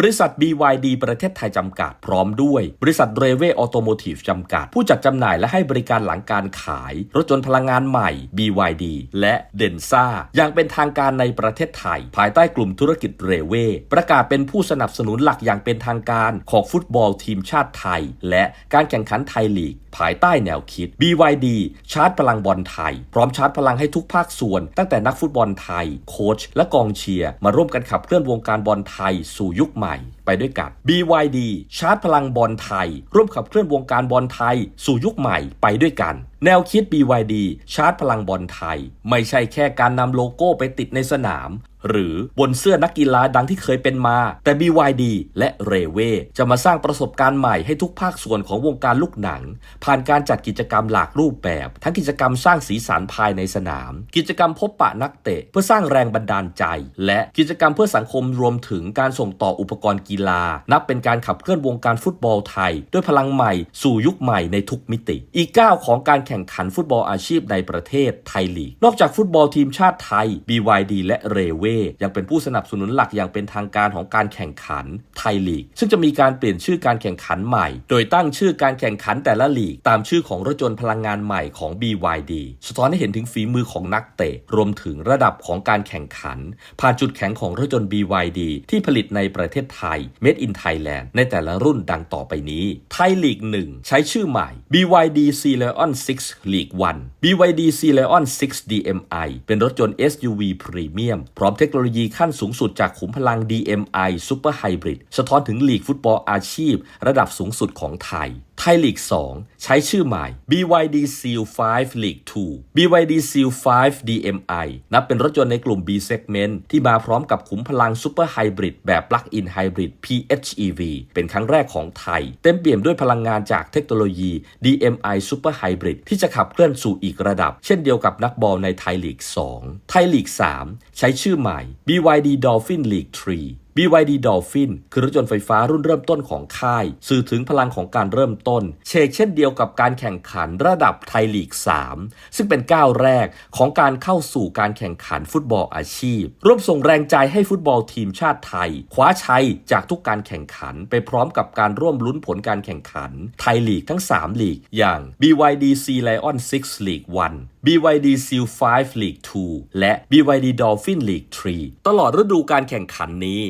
บริษัท BYD ประเทศไทยจำกัดพร้อมด้วย บริษัทเรเวออโตโมทีฟจำกัด ผู้จัดจำหน่ายและให้บริการหลังการขาย รถยนต์พลังงานใหม่ BYD และเดนซ่าอย่างเป็นทางการในประเทศไทย ภายใต้กลุ่มธุรกิจเรเวประกาศเป็นผู้สนับสนุนหลักอย่างเป็นทางการของฟุตบอลทีมชาติไทย และการแข่งขันไทยลีก ภายใต้แนวคิด BYD ชาร์จพลังบอลไทย พร้อมชาร์จพลังให้ทุกภาคส่วน ตั้งแต่นักฟุตบอลไทย โค้ชและกองเชียร์มาร่วมกันขับเคลื่อนวงการบอลไทยสู่ยุคใหม่ mải ไปด้วยกัน BYD ชาร์จพลังบอลไทย ร่วมขับเคลื่อนวงการบอลไทย สู่ยุคใหม่ไปด้วยกัน แนวคิด BYD ชาร์จพลังบอลไทย ไม่ใช่แค่การนำโลโก้ไปติดในสนาม หรือบนเสื้อนักกีฬาดังที่เคยเป็นมา แต่ BYD และเรเวจะมาสร้างประสบการณ์ใหม่ให้ทุกภาคส่วนของวงการลูกหนัง ผ่านการจัดกิจกรรมหลากรูปแบบ ทั้งกิจกรรมสร้างสีสันภายในสนาม กิจกรรมพบปะนักเตะ เพื่อสร้างแรงบันดาลใจ และกิจกรรมเพื่อสังคมรวมถึงการส่งต่ออุปกรณ์กีฬา นับเป็นการขับเคลื่อนวงการฟุตบอลไทย ด้วยพลังใหม่สู่ยุคใหม่ในทุกมิติ อีกก้าวของการแข่งขันฟุตบอลอาชีพในประเทศไทยลีก นอกจากฟุตบอลทีมชาติไทย BYD และเรเวยังเป็นผู้สนับสนุนหลักอย่างเป็นทางการของการแข่งขันไทยลีก ซึ่งจะมีการเปลี่ยนชื่อการแข่งขันใหม่ โดยตั้งชื่อการแข่งขันแต่ละลีก ตามชื่อของรถยนต์พลังงานใหม่ของ BYD สะท้อนให้เห็นถึงฝีมือของนักเตะ รวมถึงระดับของการแข่งขัน ผ่านจุดแข็งของรถยนต์ BYD ที่ผลิตในประเทศไทย Made in Thailand ในแต่ละรุ่นดังต่อไปนี้ ไทยลีก 1 ใช้ชื่อใหม่ BYD C Leon 6 League 1 BYD C Leon 6 DMI เป็นรถยนต์ SUV พรีเมียม พร้อมเทคโนโลยีขั้นสูงสุดจากขุมพลัง DMI Super Hybrid สะท้อนถึงลีกฟุตบอลอาชีพ ระดับสูงสุดของไทย ไทยลีก 2 ใช้ชื่อใหม่ BYD Seal 5 League 2 BYD Seal 5 DMI นับเป็นรถยนต์ในกลุ่ม B segment ที่มาพร้อมกับขุมพลัง Super Hybrid แบบ Plug-in Hybrid PHEV เป็นครั้งแรกของไทย เต็มเปี่ยมด้วยพลังงานจากเทคโนโลยี DMI Super Hybrid ที่จะขับเคลื่อนสู่อีกระดับ เช่นเดียวกับนักบอลในไทยลีก 2 ไทยลีก 3 ใช้ชื่อใหม่ BYD Dolphin League 3 BYD Dolphin คือรถยนต์ไฟฟ้ารุ่นเริ่มต้นของค่าย สื่อถึงพลังของการเริ่มต้น เชกเช่นเดียวกับการแข่งขันระดับไทยลีก 3 ซึ่งเป็นก้าวแรกของการเข้าสู่การแข่งขันฟุตบอลอาชีพ ร่วมส่งแรงใจให้ฟุตบอลทีมชาติไทย คว้าชัยจากทุกการแข่งขันไปพร้อมกับการร่วมลุ้นผลการแข่งขัน ไทยลีกทั้ง 3 ลีก อย่าง BYD C Lion 6 League 1 BYD Seal 5 League 2 และ BYD Dolphin League 3 ตลอดฤดูการแข่งขันนี้